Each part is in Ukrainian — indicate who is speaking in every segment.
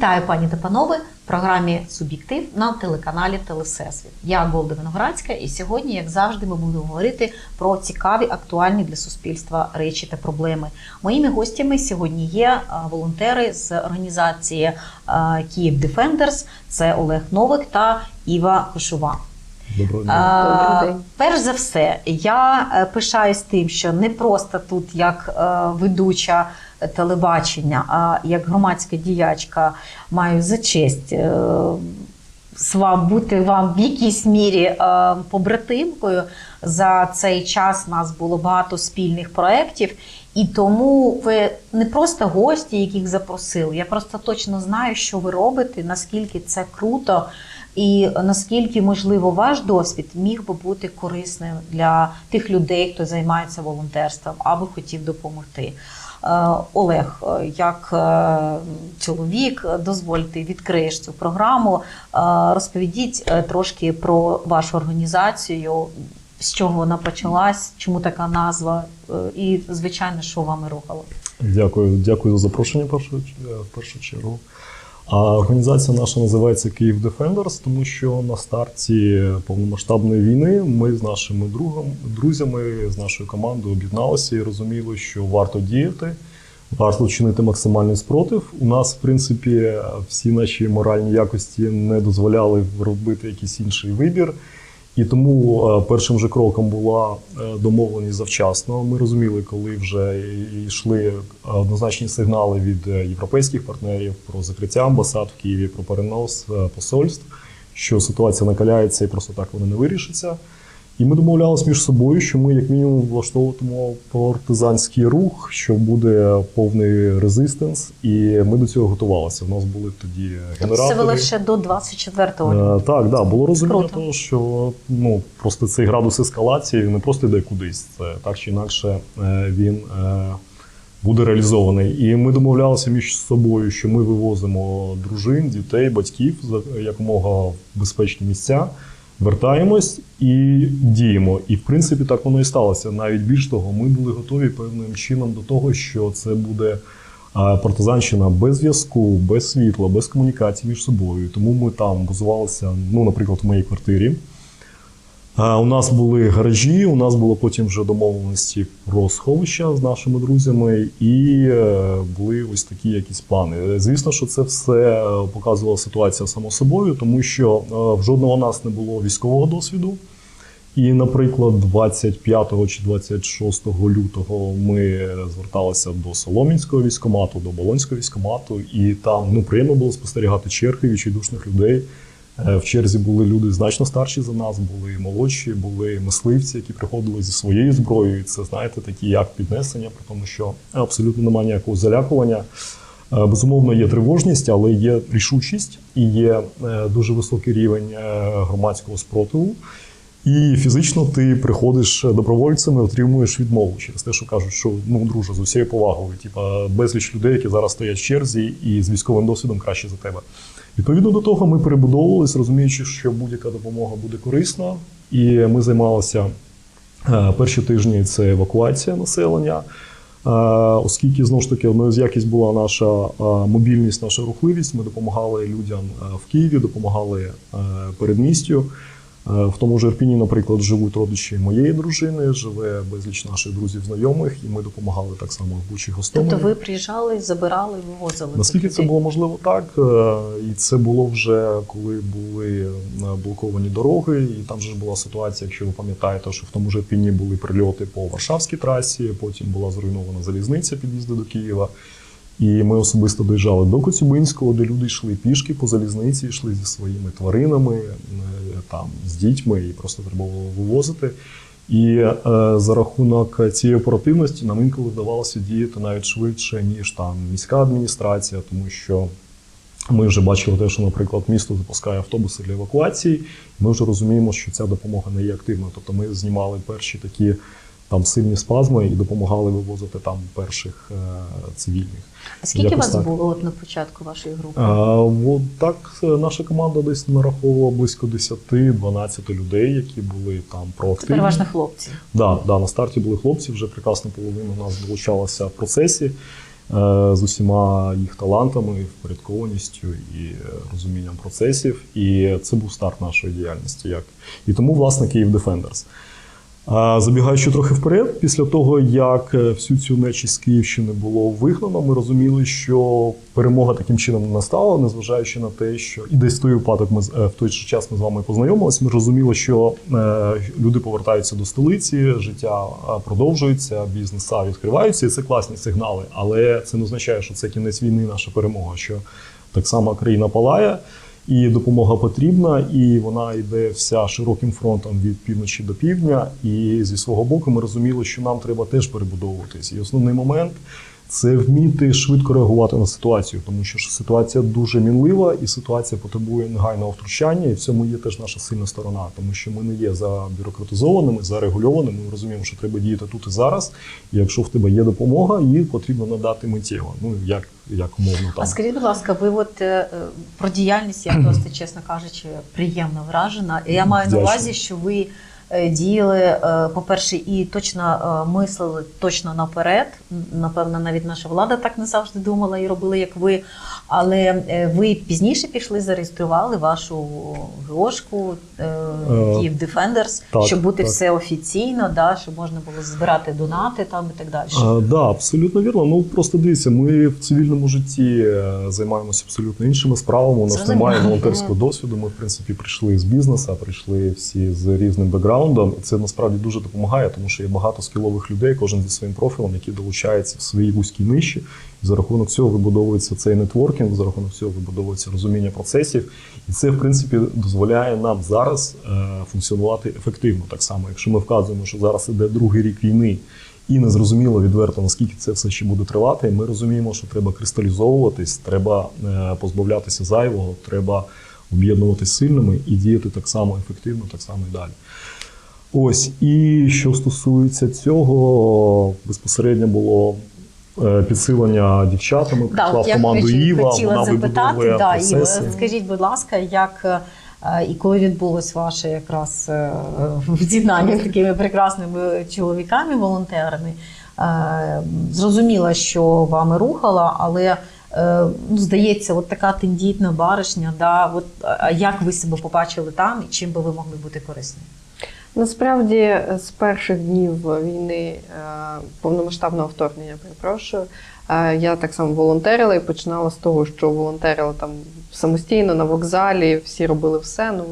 Speaker 1: Вітаю, пані та панове, в програмі Суб'єктив на телеканалі Телесесвіт. Я Голда Виноградська, і сьогодні, як завжди, ми будемо говорити про цікаві, актуальні для суспільства речі та проблеми. Моїми гостями сьогодні є волонтери з організації Київ Defenders. Це Олег Новик та Іва Кошова.
Speaker 2: Доброго дня.
Speaker 1: Перш за все, я е, пишаюсь тим, що не просто тут як е, ведуча телебачення, а як громадська діячка маю за честь е, бути вам в якійсь мірі е, побратимкою. За цей час у нас було багато спільних проєктів, і тому ви не просто гості, яких запросили. Я просто точно знаю, що ви робите, наскільки це круто. І наскільки можливо ваш досвід міг би бути корисним для тих людей, хто займається волонтерством або хотів допомогти. Е, Олег, е, як е, чоловік, дозвольте відкриєш цю програму. Розповідіть трошки про вашу організацію, з чого вона почалась, чому така назва, і звичайно, що вами рухало.
Speaker 2: Дякую, дякую за запрошення першу, першу чергу. А організація наша називається Київ Defenders, тому що на старті повномасштабної війни ми з нашими другом, друзями, з нашою командою об'єдналися і розуміли, що варто діяти, варто чинити максимальний спротив. У нас, в принципі, всі наші моральні якості не дозволяли робити якийсь інший вибір. І тому е, першим же кроком була е, домовленість завчасно. Ми розуміли, коли вже йшли однозначні сигнали від е, європейських партнерів про закриття амбасад в Києві, про перенос е, посольств, що ситуація накаляється і просто так вона не вирішиться. І ми домовлялися між собою, що ми, як мінімум, влаштовуватимемо партизанський рух, що буде повний резистенс, і ми до цього готувалися. У нас були тоді генератори.
Speaker 1: Це ви лише до 24-го.
Speaker 2: Е, Так, да, було розуміння того, що ну просто цей градус ескалації не просто йде кудись. Це так чи інакше е, він е, буде реалізований. І ми домовлялися між собою, що ми вивозимо дружин, дітей, батьків якомога в безпечні місця. Вертаємось і діємо. І в принципі так воно і сталося. Навіть більш того, ми були готові певним чином до того, що це буде партизанщина без зв'язку, без світла, без комунікації між собою. Тому ми там базувалися, ну, наприклад, в моїй квартирі. У нас були гаражі, у нас було потім вже домовленості про сховища з нашими друзями, і е, були ось такі якісь плани. Звісно, що це все е, показувала ситуація само собою, тому що е, в жодного нас не було військового досвіду. І, наприклад, 25 чи 26 лютого ми зверталися до Соломінського військомату, до Болонського військомату, і там ну приємно було спостерігати черги відчайдушних людей. Е, В черзі були люди значно старші за нас, були молодші, були мисливці, які приходили зі своєю зброєю. Це знаєте, такі як піднесення, при тому, що абсолютно немає ніякого залякування. Е, Безумовно, є тривожність, але є рішучість і є е, дуже високий рівень громадського спротиву. І фізично ти приходиш добровольцем і отримуєш відмову через те, що кажуть, що ну друже, з усією повагою, типа безліч людей, які зараз стоять в черзі, і з військовим досвідом краще за тебе. Відповідно до того, ми перебудовувалися, розуміючи, що будь-яка допомога буде корисна, і ми займалися е, перші тижні це евакуація населення. Е, Оскільки знову ж таки одною з якість була наша е, мобільність, наша рухливість, ми допомагали людям е, в Києві, допомагали е, передмістю. Е, В тому ж Ірпіні, наприклад, живуть родичі моєї дружини, живе безліч наших друзів, знайомих, і ми допомагали так само в Бучі Гостомелі.
Speaker 1: Тобто ви приїжджали, забирали, вивозили.
Speaker 2: Наскільки це було можливо так, е, і це було вже коли були е, блоковані дороги, і там же ж була ситуація, якщо ви пам'ятаєте, що в тому ж Ірпіні були прильоти по Варшавській трасі, потім була зруйнована залізниця під'їзди до Києва. І ми особисто доїжджали до Коцюбинського, де люди йшли пішки по залізниці, йшли зі своїми тваринами, там з дітьми, і просто треба було вивозити. І е, за рахунок цієї оперативності нам інколи вдавалося діяти навіть швидше, ніж там міська адміністрація, тому що ми вже бачили те, що, наприклад, місто запускає автобуси для евакуації. Ми вже розуміємо, що ця допомога не є активна. Тобто ми знімали перші такі там сильні спазми і допомагали вивозити там перших е, цивільних.
Speaker 1: А скільки
Speaker 2: Якось
Speaker 1: вас
Speaker 2: так.
Speaker 1: було от на початку вашої групи?
Speaker 2: А, от так е, наша команда десь нараховувала близько 10-12 людей, які були там
Speaker 1: Це
Speaker 2: проактивні.
Speaker 1: переважно хлопці.
Speaker 2: Да, да, на старті були хлопці, вже прекрасна половина у нас долучалася в процесі. з усіма їх талантами, впорядкованістю і е, розумінням процесів. І це був старт нашої діяльності. Як. І тому, власне, Київ Defenders. Забігаючи трохи вперед, після того, як е, всю цю нечість з Київщини було вигнано, ми розуміли, що перемога таким чином не настала, незважаючи на те, що і десь той випадок ми е, в той же час ми з вами познайомилися. Ми розуміли, що е, люди повертаються до столиці, життя продовжується, бізнеса відкриваються, і це класні сигнали. Але це не означає, що це кінець війни, наша перемога. Що так само країна палає. І допомога потрібна, і вона йде вся широким фронтом від півночі до півдня. І зі свого боку ми розуміли, що нам треба теж перебудовуватись. І основний момент це вміти швидко реагувати на ситуацію, тому що ж ситуація дуже мінлива, і ситуація потребує негайного втручання. І в цьому є теж наша сильна сторона, тому що ми не є забюрократизованими, зарегульованими. Ми розуміємо, що треба діяти тут і зараз. І якщо в тебе є допомога, її потрібно надати миттєво. Ну як, як умовно там.
Speaker 1: А скажіть, будь ласка, ви от е, е, про діяльність, я просто, чесно кажучи, приємно вражена. Я маю на увазі, що ви діяли, е, по-перше, і точно е, мислили точно наперед. Напевно, навіть наша влада так не завжди думала і робила, як ви. Але е, ви пізніше пішли, зареєстрували вашу ГОшку Київ Defenders, щоб бути
Speaker 2: так.
Speaker 1: все офіційно, да, щоб можна було збирати донати там і так далі.
Speaker 2: А, да, абсолютно вірно. Ну просто дивіться, ми в цивільному житті е, займаємося абсолютно іншими справами. У нас
Speaker 1: Зрозуміло.
Speaker 2: немає волонтерського досвіду. Ми, в принципі, прийшли з бізнесу, прийшли всі з різним бекграундом. І це насправді дуже допомагає, тому що є багато скілових людей, кожен зі своїм профілем, які долучаються в своїй вузькій ниші. За рахунок цього вибудовується цей нетворкінг, за рахунок цього вибудовується розуміння процесів. І це, в принципі, дозволяє нам зараз е, функціонувати ефективно. Так само, якщо ми вказуємо, що зараз іде другий рік війни, і не зрозуміло відверто, наскільки це все ще буде тривати. Ми розуміємо, що треба кристалізовуватись, треба е, позбавлятися зайвого, треба об'єднуватись сильними і діяти так само ефективно, так само і далі. Ось, і що стосується цього, безпосередньо було підсилення дівчатами, прийшла в команду Іва,
Speaker 1: хотіла
Speaker 2: вона
Speaker 1: запитати,
Speaker 2: вибудовує
Speaker 1: да, Іва, скажіть, будь ласка, як е, і коли відбулось ваше якраз е, з'єднання з такими прекрасними чоловіками, волонтерами, е, зрозуміла, що вами рухала, але е, ну, здається, от така тендітна баришня, да, от, а як ви себе побачили там і чим би ви могли бути корисні?
Speaker 3: Насправді, з перших днів війни е, повномасштабного вторгнення, перепрошую, е, я так само волонтерила і починала з того, що волонтерила там самостійно на вокзалі, всі робили все. Ну,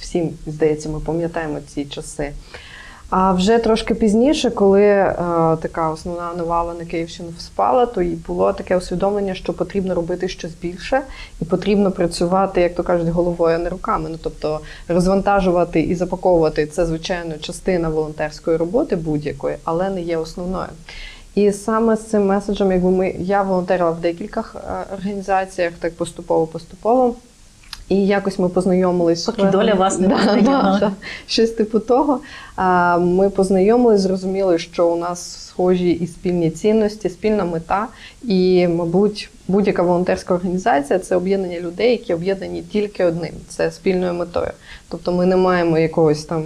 Speaker 3: всім, здається, ми пам'ятаємо ці часи. А вже трошки пізніше, коли е, така основна навала на Київщину вспала, то і було таке усвідомлення, що потрібно робити щось більше, і потрібно працювати, як то кажуть, головою, а не руками. Ну тобто розвантажувати і запаковувати це, звичайно, частина волонтерської роботи будь-якої, але не є основною. І саме з цим меседжем, якби ми я волонтерила в декількох е, організаціях, так поступово-поступово. І якось ми познайомились.
Speaker 1: Поки доля вас не
Speaker 3: Да, да, да. Щось типу того. А, Ми познайомились, зрозуміли, що у нас схожі і спільні цінності, спільна мета. І, мабуть, будь-яка волонтерська організація це об'єднання людей, які об'єднані тільки одним це спільною метою. Тобто ми не маємо якогось там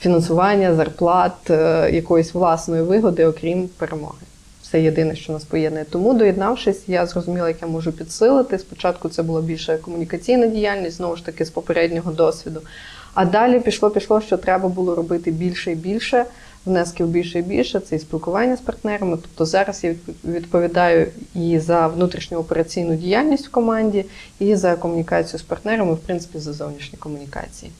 Speaker 3: фінансування, зарплат, е, якоїсь власної вигоди, окрім перемоги. Це єдине, що нас поєднує. Тому, доєднавшись, я зрозуміла, як я можу підсилити. Спочатку це була більше комунікаційна діяльність, знову ж таки, з попереднього досвіду. А далі пішло, пішло, що треба було робити більше і більше, внесків більше і більше. Це і спілкування з партнерами. Тобто зараз я відповідаю і за внутрішню операційну діяльність в команді, і за комунікацію з партнерами, в принципі, за зовнішні комунікації.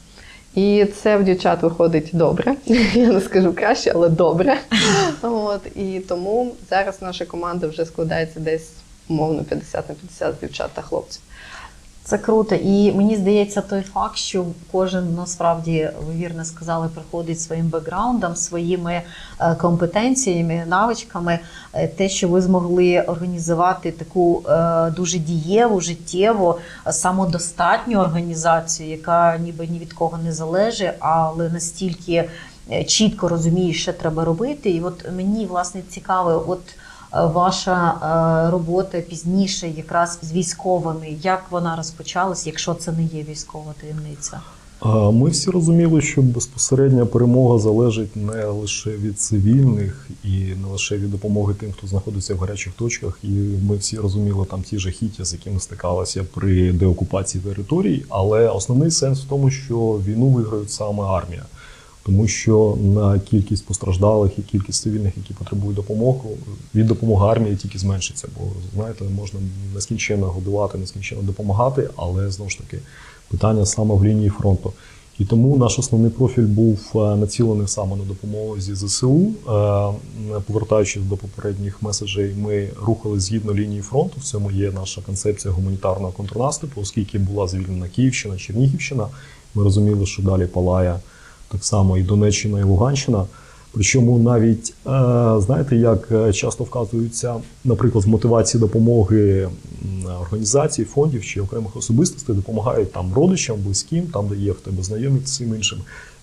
Speaker 3: І це в дівчат виходить добре. Я не скажу краще, але добре. От і тому зараз наша команда вже складається десь умовно 50 на 50 дівчат та хлопців.
Speaker 1: Це круто, і мені здається, той факт, що кожен насправді ви вірно сказали, приходить своїм бекграундом, своїми е, компетенціями, навичками, е, те, що ви змогли організувати таку е, дуже дієву, життєву, самодостатню організацію, яка ніби ні від кого не залежить, але настільки чітко розуміє, що треба робити. І от мені власне цікаво, от. Е, Ваша е, робота пізніше, якраз з військовими, як вона розпочалась, якщо це не є військова таємниця?
Speaker 2: Ми всі розуміли, що безпосередня перемога залежить не лише від цивільних і не лише від допомоги тим, хто знаходиться в гарячих точках. І ми всі розуміли там ті жахіття, з якими стикалися при деокупації територій. Але основний сенс в тому, що війну виграють саме армія. Тому що на кількість постраждалих і кількість цивільних, які потребують допомоги, від допомоги армії тільки зменшиться. Бо знаєте, можна нескінченно годувати, нескінченно допомагати, але знову ж таки питання саме в лінії фронту. І тому наш основний профіль був е, націлений саме на допомогу зі ЗСУ. Е, Повертаючись до попередніх меседжей, ми рухали згідно лінії фронту. В цьому є наша концепція гуманітарного контрнаступу, оскільки була звільнена Київщина, Чернігівщина. Ми розуміли, що далі палає так само і Донеччина, і Луганщина. Причому навіть е, знаєте, як е, часто вказуються, наприклад, в мотивації допомоги організацій, фондів чи окремих особистостей допомагають там родичам, близьким, там, де є в тебе знайомі всім іншим.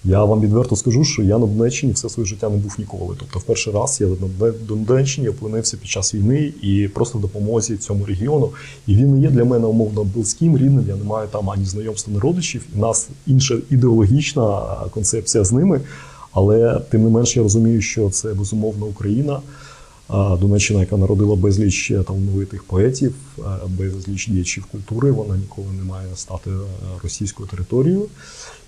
Speaker 2: Я вам відверто скажу, що я на Донеччині все своє життя не був ніколи. Тобто, в перший раз я на Донеччині опинився під час війни і просто в допомозі цьому регіону. І він не є для мене умовно близьким, рідним. Я не маю там ані знайомства, ні родичів. І нас інша ідеологічна концепція з ними. Але тим не менш я розумію, що це безумовно Україна. Донеччина, яка народила безліч е, талановитих поетів, е, безліч діячів культури, вона ніколи не має стати е, російською територією.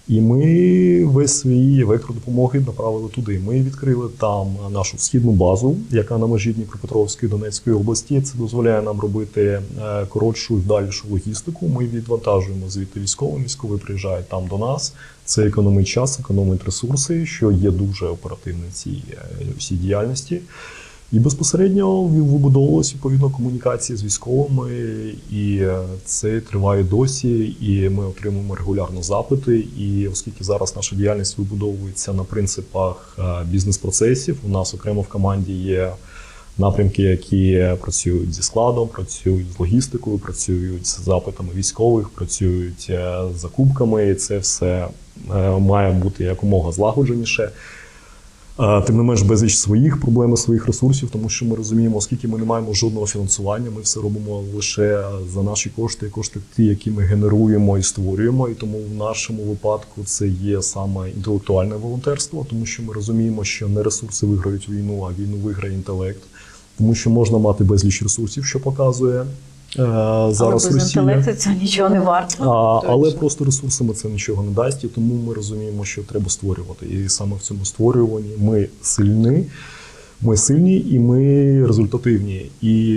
Speaker 2: І ми весь свій вектор допомоги направили туди. Ми відкрили там нашу східну базу, яка на межі Дніпропетровської Донецької області. Це дозволяє нам робити е, коротшу і дальшу логістику. Ми відвантажуємо звідти військовим. Військові приїжджають там до нас. Це економить час, економить ресурси, що є дуже оперативно в цій е, всій діяльності. І безпосередньо вибудовувалися відповідно комунікації з військовими, і е, це триває досі. І ми отримуємо регулярно запити. І оскільки зараз наша діяльність вибудовується на принципах е, бізнес-процесів, у нас окремо в команді є напрямки, які працюють зі складом, працюють з логістикою, працюють з запитами військових, працюють е, з закупками. І це все має бути якомога злагодженіше. Тим не менш, безліч своїх проблем, своїх ресурсів, тому що ми розуміємо, оскільки ми не маємо жодного фінансування, ми все робимо лише за наші кошти, кошти ті, які ми генеруємо і створюємо. І тому в нашому випадку це є саме інтелектуальне волонтерство, тому що ми розуміємо, що не ресурси виграють війну, а війну виграє інтелект. Тому що можна мати безліч ресурсів, що показує зараз
Speaker 1: Але без
Speaker 2: Росія.
Speaker 1: інтелекту це нічого не варто.
Speaker 2: А, але просто ресурсами це нічого не дасть, і тому ми розуміємо, що треба створювати. І саме в цьому створюванні ми сильні, ми сильні і ми результативні. І,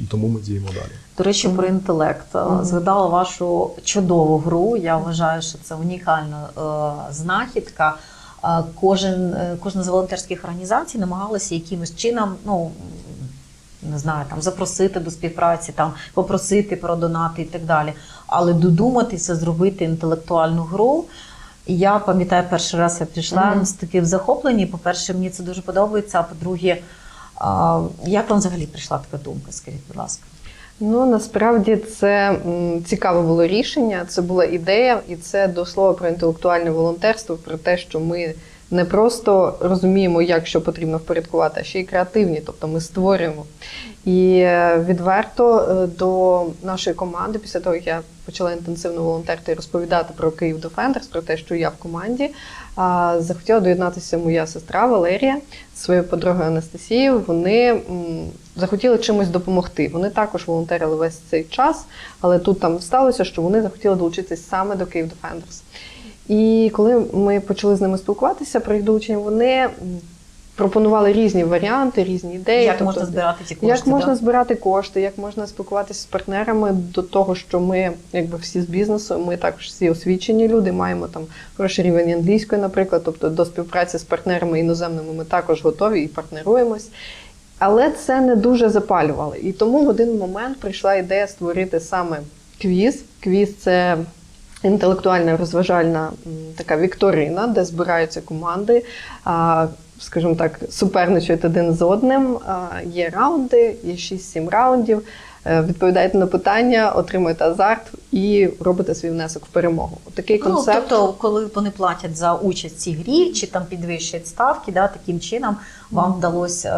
Speaker 2: і тому ми діємо далі.
Speaker 1: До речі, про інтелект. Е. Згадала вашу чудову гру. Я вважаю, що це унікальна е, знахідка. Е, Кожен, е, кожна з волонтерських організацій намагалася якимось чином, ну не знаю, там запросити до співпраці, там попросити про донати і так далі. Але додуматися, зробити інтелектуальну гру. Я пам'ятаю, перший раз я прийшла
Speaker 3: Мгм.
Speaker 1: з таким захопленням. По-перше, мені це дуже подобається. А по-друге, а, як вам взагалі прийшла така думка? Скажіть, будь ласка.
Speaker 3: Ну насправді це цікаве було рішення. Це була ідея, і це до слова про інтелектуальне волонтерство, про те, що ми не просто розуміємо, як що потрібно впорядкувати, а ще й креативні, тобто ми створюємо. І е, відверто е, до нашої команди, після того як я почала інтенсивно волонтерити і розповідати про Київ Defenders, про те, що я в команді, захотіла доєднатися моя сестра Валерія зі своєю подругою Анастасією. Вони захотіли чимось допомогти. Вони також волонтерили весь цей час, але тут там сталося, що вони захотіли долучитись саме до Київ Defenders. І коли ми почали з ними спілкуватися про їх долучення, вони пропонували різні варіанти, різні ідеї.
Speaker 1: Як
Speaker 3: Тобто,
Speaker 1: можна збирати ці кошти?
Speaker 3: як можна збирати кошти, як можна спілкуватися з партнерами до того, що ми, якби всі з бізнесу, ми також всі освічені люди, маємо там хороший рівень англійської, наприклад, тобто до співпраці з партнерами іноземними ми також готові і партнеруємось. Але це не дуже запалювало. І тому в один момент прийшла ідея створити саме квіз. Квіз це інтелектуальна розважальна така вікторина, де збираються команди. Скажімо так, суперничають один з одним. Є раунди, є 6-7 раундів. Е, Відповідаєте на питання, отримуєте азарт і робите свій внесок в перемогу. Такий
Speaker 1: Ну, тобто, коли вони платять за участь в цій грі, чи там підвищують ставки, да, таким чином вам вдалося,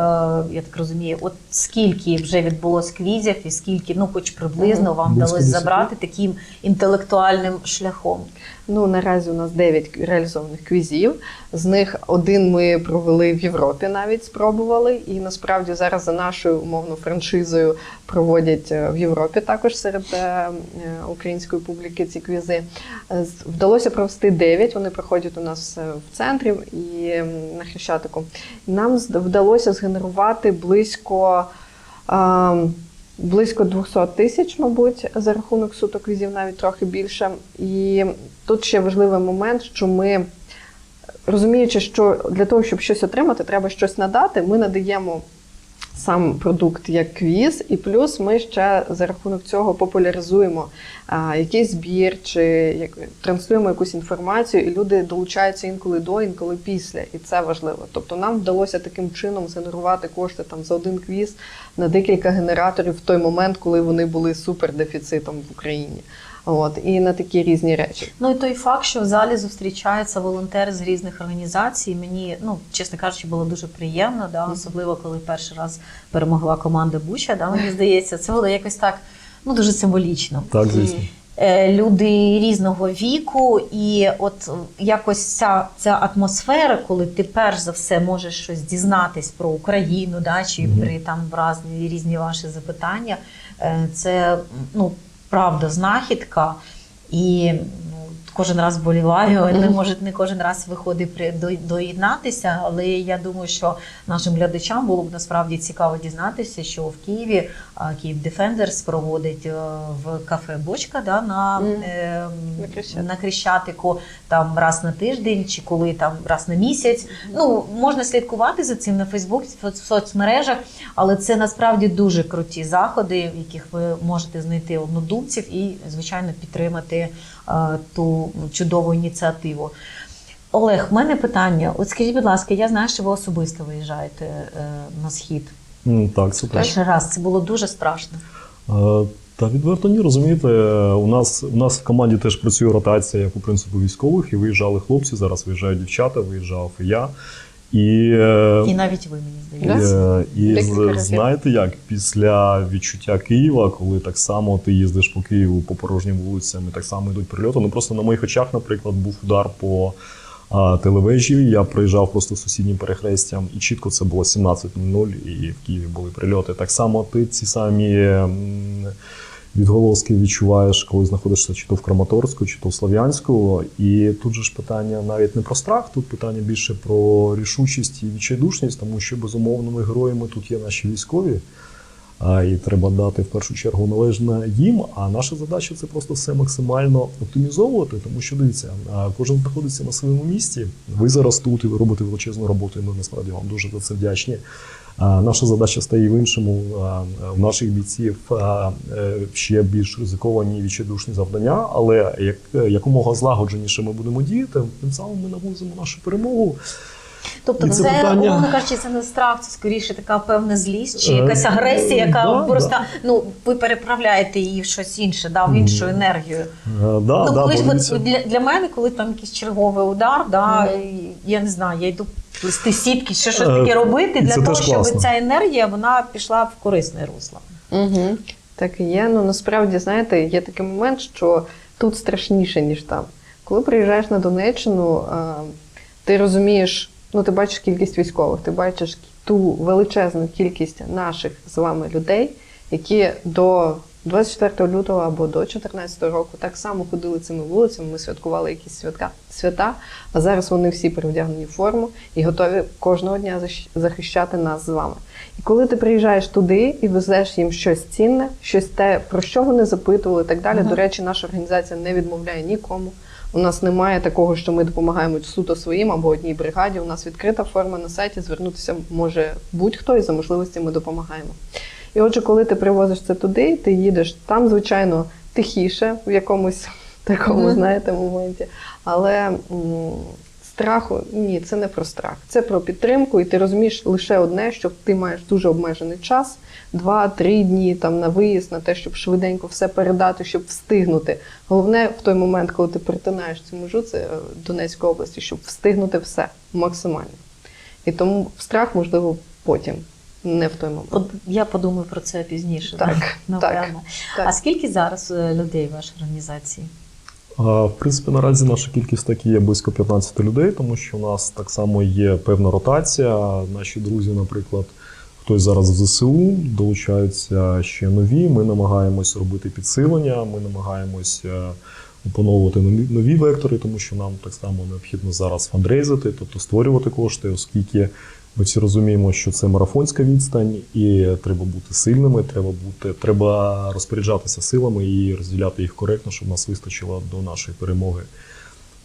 Speaker 1: е, я так розумію, от скільки вже відбулось квізів, і скільки, ну хоч приблизно, вам вдалося забрати таким інтелектуальним шляхом.
Speaker 3: Ну, наразі у нас 9 реалізованих квізів. З них один ми провели в Європі, навіть спробували. І насправді зараз за нашою умовно франшизою проводять е, в Європі також серед е, української публіки ці квізи. Вдалося провести 9, Вони проходять у нас в центрі і на Хрещатику. Нам вдалося згенерувати близько. е, Близько 200 тисяч, мабуть, за рахунок суток візів, навіть трохи більше. І тут ще важливий момент, що ми, розуміючи, що для того, щоб щось отримати, треба щось надати, ми надаємо сам продукт як квіз, і плюс ми ще за рахунок цього популяризуємо якийсь збір чи як, транслюємо якусь інформацію, і люди долучаються інколи до, інколи після. І це важливо. Тобто нам вдалося таким чином згенерувати кошти там за один квіз на декілька генераторів в той момент, коли вони були супердефіцитом в Україні. От і на такі різні речі.
Speaker 1: Ну і той факт, що в залі зустрічаються волонтери з різних організацій, мені, ну чесно кажучи, було дуже приємно, да, особливо коли перший раз перемогла команда Буча. Да, мені здається, це було якось так ну дуже символічно.
Speaker 2: Так, звісно.
Speaker 1: Е, Люди різного віку, і от якось ця, ця атмосфера, коли ти перш за все можеш щось дізнатись про Україну, да, чи при там різні, різні ваші запитання, е, це ну, правда знахідка. І ну, кожен раз боліваю, Не може не кожен раз виходить при до- доєднатися, але я думаю, що нашим глядачам було б насправді цікаво дізнатися, що в Києві Київ Defenders проводить е, в кафе Бочка да, на,
Speaker 3: Мгм.
Speaker 1: е,
Speaker 3: На Хрещатику
Speaker 1: там раз на тиждень чи коли там раз на місяць. Ну можна слідкувати за цим на Фейсбук, в соцмережах, але це насправді дуже круті заходи, в яких ви можете знайти однодумців і, звичайно, підтримати е, ту чудову ініціативу. Олег, в мене питання. От скажіть, будь ласка, я знаю, що ви особисто виїжджаєте е, на схід.
Speaker 2: М, Так, це так.
Speaker 1: Перший раз це було дуже страшно.
Speaker 2: Е, Та відверто ні, розумієте, у нас, у нас в команді теж працює ротація як по принципу військових, і виїжджали хлопці, зараз виїжджають дівчата, виїжджав і я. І, е,
Speaker 1: І навіть ви мені здається.
Speaker 3: Да?
Speaker 2: Е, І знаєте як, після відчуття Києва, коли так само ти їздиш по Києву по порожнім вулицям, і так само йдуть прильоти. Ну просто на моїх очах, наприклад, був удар по телевежі. Я проїжджав просто сусіднім перехрестям, і чітко це було 17.00, і в Києві були прильоти. Так само ти ці самі. Відголоски відчуваєш, коли знаходишся чи то в Краматорську, чи то в Слов'янську. І тут же ж питання навіть не про страх, тут питання більше про рішучість і відчайдушність, тому що безумовними героями тут є наші військові. І треба дати в першу чергу належне їм. А наша задача це просто все максимально оптимізовувати, тому що дивіться, кожен знаходиться на своєму місці. Ви зараз тут і ви робите величезну роботу, і ми насправді вам дуже за це вдячні. Наша задача стає в іншому. В наших бійців е, ще більш ризиковані і відчайдушні завдання, але як якомога злагодженіше ми будемо діяти, тим самим ми наблизимо нашу перемогу.
Speaker 1: Тобто,
Speaker 2: І
Speaker 1: це,
Speaker 2: це питання-
Speaker 1: умовно кажучи, це не страх, це скоріше така певна злість чи
Speaker 2: Е,
Speaker 1: якась агресія, яка
Speaker 2: да,
Speaker 1: просто
Speaker 2: да.
Speaker 1: ну ви переправляєте її в щось інше, да, в іншу енергію.
Speaker 2: Е, Да,
Speaker 1: ну,
Speaker 2: да,
Speaker 1: коли ж для, для мене, коли там якийсь черговий удар, да, і я не знаю, я йду плести сітки, ще щось
Speaker 2: Е,
Speaker 1: таке робити для того, щоб
Speaker 2: класно.
Speaker 1: ця енергія вона пішла в корисне русло.
Speaker 3: Угу. Так і є. Ну насправді, знаєте, є такий момент, що тут страшніше, ніж там. Коли приїжджаєш на Донеччину, ти розумієш, ну ти бачиш кількість військових, ти бачиш ту величезну кількість наших з вами людей, які до 24 лютого або до 14 року так само ходили цими вулицями. Ми святкували якісь святка, свята, а зараз вони всі перевдягнені в форму і готові кожного дня захищати нас з вами. І коли ти приїжджаєш туди і везеш їм щось цінне, щось те, про що вони запитували, і так далі.
Speaker 1: Мгм.
Speaker 3: До речі, наша організація не відмовляє нікому. У нас немає такого, що ми допомагаємо суто своїм або одній бригаді. У нас відкрита форма на сайті. Звернутися може будь-хто, і за можливості ми допомагаємо. І отже, коли ти привозиш це туди, ти їдеш там, звичайно, тихіше в якомусь такому, знаєте, моменті. Але страху ні, це не про страх, це про підтримку, і ти розумієш лише одне, що ти маєш дуже обмежений час, два-три дні там на виїзд, на те, щоб швиденько все передати, щоб встигнути. Головне в той момент, коли ти перетинаєш цю межу, це е, Донецька області, щоб встигнути все максимально. І тому страх можливо потім, не в той момент.
Speaker 1: Я подумаю про це пізніше.
Speaker 3: Так,
Speaker 1: напевно.
Speaker 3: так.
Speaker 1: А скільки зараз е, людей в вашій організації?
Speaker 2: В принципі, наразі наша кількість так є близько 15 людей, тому що у нас так само є певна ротація. Наші друзі, наприклад, хтось зараз в ЗСУ, долучаються ще нові. Ми намагаємось робити підсилення, ми намагаємось е, опановувати нові вектори, тому що нам так само необхідно зараз фандрейзити, тобто створювати кошти, оскільки ми всі розуміємо, що це марафонська відстань, і треба бути сильними, треба бути, треба розпоряджатися силами і розділяти їх коректно, щоб нас вистачило до нашої перемоги.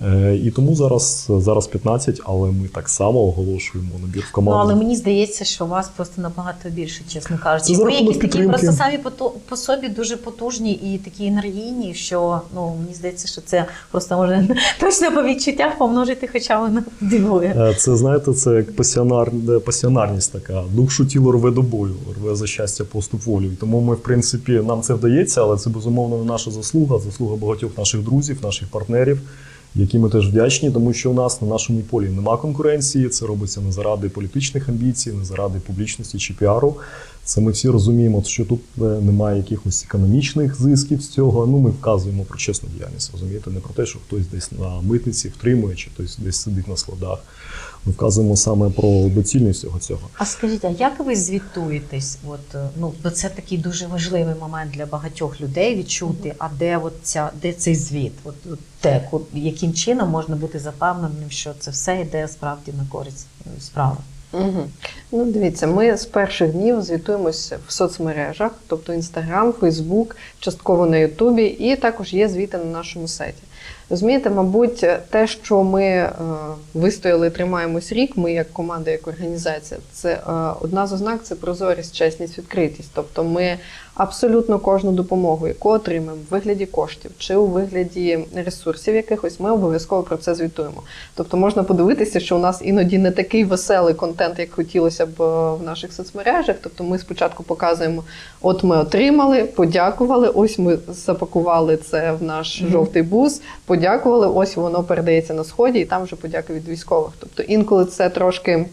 Speaker 2: Е, І тому зараз, зараз 15, але ми так само оголошуємо набір в
Speaker 1: Ну, але мені здається, що вас просто набагато більше, чесно кажучи.
Speaker 2: Це
Speaker 1: Ви якісь такі просто самі по, по собі дуже потужні і такі енергійні, що ну мені здається, що це просто може точно по відчуттях помножити, хоча воно дивує.
Speaker 2: Е, Це знаєте, це як пасіонар, пасіонарність така. Душу тіло рве до бою, рве за щастя поступ волю. Тому ми, в принципі, нам це вдається, але це безумовно не наша заслуга, заслуга багатьох наших друзів, наших партнерів, які ми теж вдячні, тому що у нас на нашому полі нема конкуренції. Це робиться не заради політичних амбіцій, не заради публічності чи піару. Це ми всі розуміємо, що тут е, немає якихось економічних зисків з цього. Ну, ми вказуємо про чесну діяльність, розумієте, не про те, що хтось десь на митниці втримує, чи хтось десь сидить на складах. Ми вказуємо саме про доцільність цього цього.
Speaker 1: А скажіть, а як ви звітуєтесь? От е, ну бо це такий дуже важливий момент для багатьох людей відчути. А де от ця де цей звіт? От, от те, яким чином можна бути запевненим, що це все йде справді на користь е, справи?
Speaker 3: Угу. Ну, дивіться, ми з перших днів звітуємося в соцмережах, тобто Інстаграм, Фейсбук, частково на Ютубі, і також є звіти на нашому сайті. Розумієте, мабуть, те, що ми е, вистояли, тримаємось рік, ми як команда, як організація, це е, одна з ознак це прозорість, чесність, відкритість. Тобто ми абсолютно кожну допомогу, яку отримаємо в вигляді коштів чи у вигляді ресурсів якихось, ми обов'язково про це звітуємо. Тобто можна подивитися, що у нас іноді не такий веселий контент, як хотілося б е, в наших соцмережах. Тобто ми спочатку показуємо, от ми отримали, подякували, ось ми запакували це в наш
Speaker 1: Мгм.
Speaker 3: жовтий бус, подякували, ось воно передається на сході, і там вже подяка від військових. Тобто інколи це трошки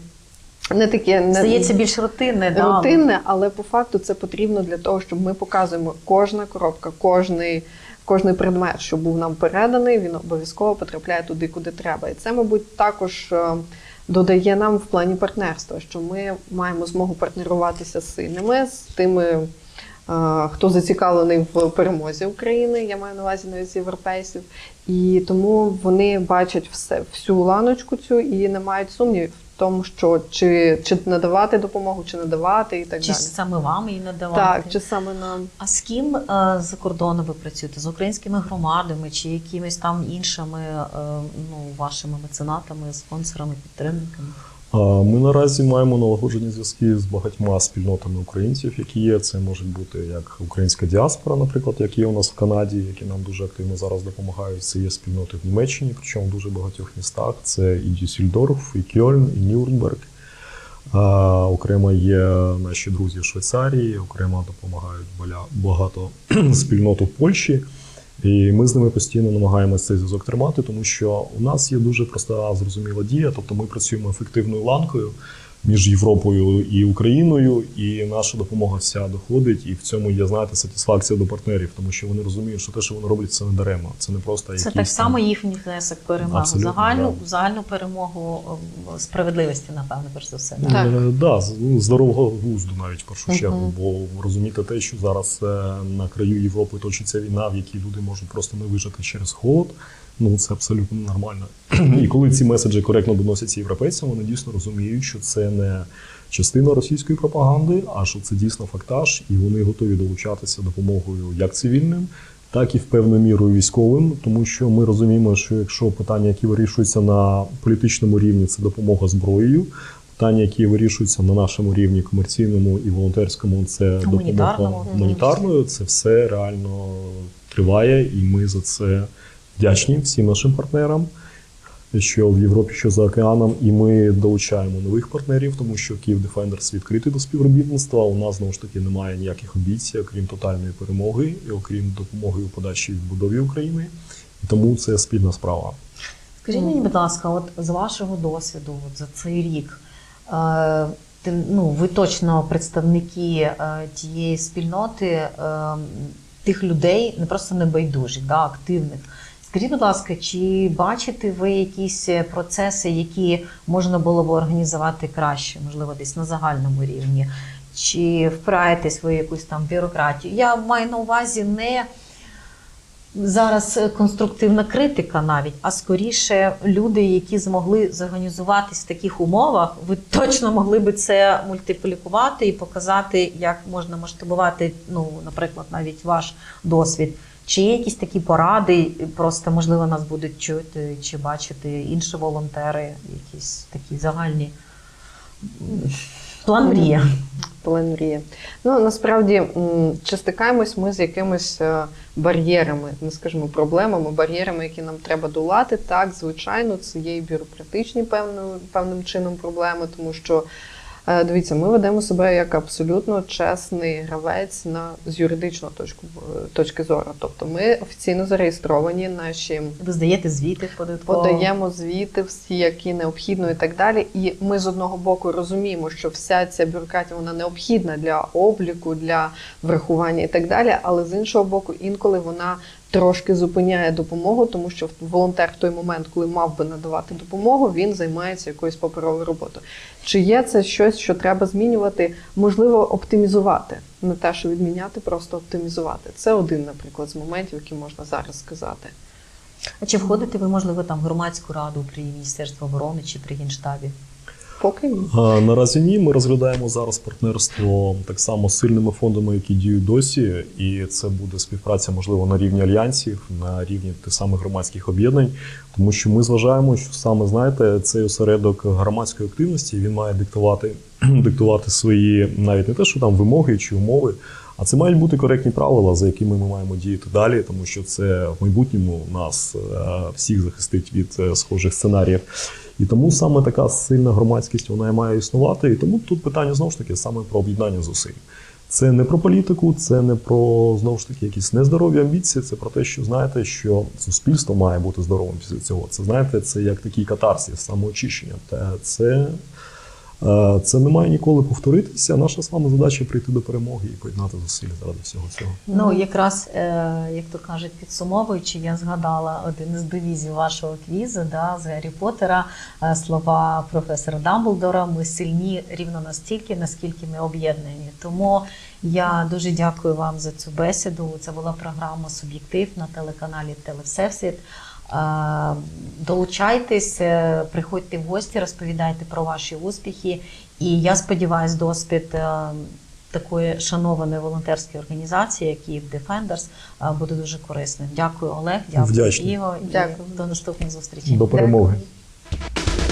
Speaker 3: не таке не
Speaker 1: Здається, більш рутинне, да?
Speaker 3: рутинне, але по факту це потрібно для того, щоб ми показуємо кожна коробка, кожний. Кожний предмет, що був нам переданий, він обов'язково потрапляє туди, куди треба. І це, мабуть, також е, додає нам в плані партнерства, що ми маємо змогу партнеруватися з сильними, з тими, е, хто зацікавлений в перемозі України, я маю на увазі навіть з європейців. І тому вони бачать все, всю ланочку цю і не мають сумнівів тому, що чи, чи надавати допомогу, чи надавати і так
Speaker 1: Чи
Speaker 3: далі.
Speaker 1: саме вам її надавати?
Speaker 3: Так, чи саме нам.
Speaker 1: А з ким е, за кордоном ви працюєте? З українськими громадами чи якимись там іншими е, ну, вашими меценатами, спонсорами, підтримниками?
Speaker 2: Ми наразі маємо налагоджені зв'язки з багатьма спільнотами українців, які є. Це можуть бути як українська діаспора, наприклад, як є у нас в Канаді, які нам дуже активно зараз допомагають. Це є спільноти в Німеччині, причому в дуже багатьох містах. Це і Дюссельдорф, і Кьольн, і Нюрнберг. Окремо є наші друзі в Швейцарії, окремо допомагають багато спільнот у Польщі. І ми з ними постійно намагаємося цей зв'язок тримати, тому що у нас є дуже проста зрозуміла дія. Тобто ми працюємо ефективною ланкою між Європою і Україною, і наша допомога вся доходить. І в цьому є знаєте сатисфакція до партнерів, тому що вони розуміють, що те, що вони роблять, це не даремно. Це не просто
Speaker 1: Це
Speaker 2: якісь
Speaker 1: так
Speaker 2: там-
Speaker 1: само їхній внесок перемогу. Загальну,
Speaker 2: да.
Speaker 1: загальну перемогу е, справедливості, напевно, перш за все. да?
Speaker 3: Так.
Speaker 2: Е, Да, ну, здорового глузду навіть в першу чергу. Бо розуміти те, що зараз е, на краю Європи точиться війна, в якій люди можуть просто не вижити через холод. Ну це абсолютно нормально. І коли ці меседжі коректно доносяться європейцям, вони дійсно розуміють, що це не частина російської пропаганди, а що це дійсно фактаж, і вони готові долучатися допомогою як цивільним, так і в певною мірою військовим, тому що ми розуміємо, що якщо питання, які вирішуються на політичному рівні, це допомога зброєю. Питання, які вирішуються на нашому рівні комерційному і волонтерському, це допомога гуманітарною. Це все реально триває, і ми за це вдячні всім нашим партнерам, що в Європі, що за океаном, і ми долучаємо нових партнерів, тому що Київ Defenders відкритий до співробітництва. У нас знову ж таки немає ніяких амбіцій, окрім тотальної перемоги, і окрім допомоги у подальшій відбудові України. І тому це спільна справа.
Speaker 1: Скажіть мені, будь ласка, от з вашого досвіду, от за цей рік, Е, ну, ви точно представники е, тієї спільноти, е, тих людей, не просто небайдужих, да, активних. Скажіть, будь ласка, чи бачите ви якісь процеси, які можна було б організувати краще, можливо, десь на загальному рівні? Чи впираєтесь ви якусь там бюрократію? Я маю на увазі не зараз конструктивна критика навіть, а скоріше люди, які змогли зорганізуватись в таких умовах, ви точно могли би це мультиплікувати і показати, як можна масштабувати, ну, наприклад, навіть ваш досвід. Чи є якісь такі поради, просто можливо нас будуть чути чи бачити інші волонтери, якісь такі загальні план мрія.
Speaker 3: План мрії. Ну насправді чи стикаємось ми з якимись е, бар'єрами, не скажімо, проблемами, бар'єрами, які нам треба долати. Так, звичайно, це є і бюрократичні певним, певним чином проблеми, тому що. Е, Дивіться, ми ведемо себе як абсолютно чесний гравець на з юридичної точки, точки зору. Тобто ми офіційно зареєстровані, наші
Speaker 1: Ви здаєте звіти податково?
Speaker 3: подаємо звіти, всі, які необхідно, і так далі. І ми з одного боку розуміємо, що вся ця бюрократія вона необхідна для обліку, для врахування і так далі. Але з іншого боку, інколи вона трошки зупиняє допомогу, тому що волонтер в той момент, коли мав би надавати допомогу, він займається якоюсь паперовою роботою. Чи є це щось, що треба змінювати? Можливо, оптимізувати, не те, що відміняти, просто оптимізувати. Це один, наприклад, з моментів, які можна зараз сказати.
Speaker 1: А чи входите ви, можливо, там в громадську раду при Міністерстві оборони чи при Генштабі?
Speaker 3: Поки ні.
Speaker 2: Наразі ні. Ми розглядаємо зараз партнерство так само з сильними фондами, які діють досі, і це буде співпраця, можливо, на рівні альянсів, на рівні тих самих громадських об'єднань, тому що ми зважаємо, що саме знаєте, цей осередок громадської активності він має диктувати, диктувати свої навіть не те, що там вимоги чи умови. А це мають бути коректні правила, за якими ми маємо діяти далі, тому що це в майбутньому нас е, всіх захистить від е, схожих сценаріїв. І тому саме така сильна громадськість вона і має існувати. І тому тут питання знову ж таки саме про об'єднання зусиль. Це не про політику, це не про знову ж таки якісь нездорові амбіції. Це про те, що знаєте, що суспільство має бути здоровим після цього. Це знаєте, це як такий катарсис, самоочищення. Це, це не має ніколи повторитися. Наша з вами задача прийти до перемоги і поєднати зусилля заради всього цього.
Speaker 1: Ну, якраз, е, як то кажуть, підсумовуючи, я згадала один із девізів вашого квізу да, з Гаррі Поттера, е, слова професора Дамблдора. Ми сильні рівно настільки, наскільки ми об'єднані. Тому я дуже дякую вам за цю бесіду. Це була програма Суб'єктив на телеканалі Телевсесвіт. Е, Долучайтесь, приходьте в гості, розповідайте про ваші успіхи. І я сподіваюся, досвід е, такої шанованої волонтерської організації, як Київ Defenders, е, буде дуже корисним. Дякую, Олег. Дякую,
Speaker 2: Вдячний.
Speaker 1: Іго. І
Speaker 3: Дякую.
Speaker 1: До наступних зустрічей.
Speaker 2: До перемоги.
Speaker 3: Дякую.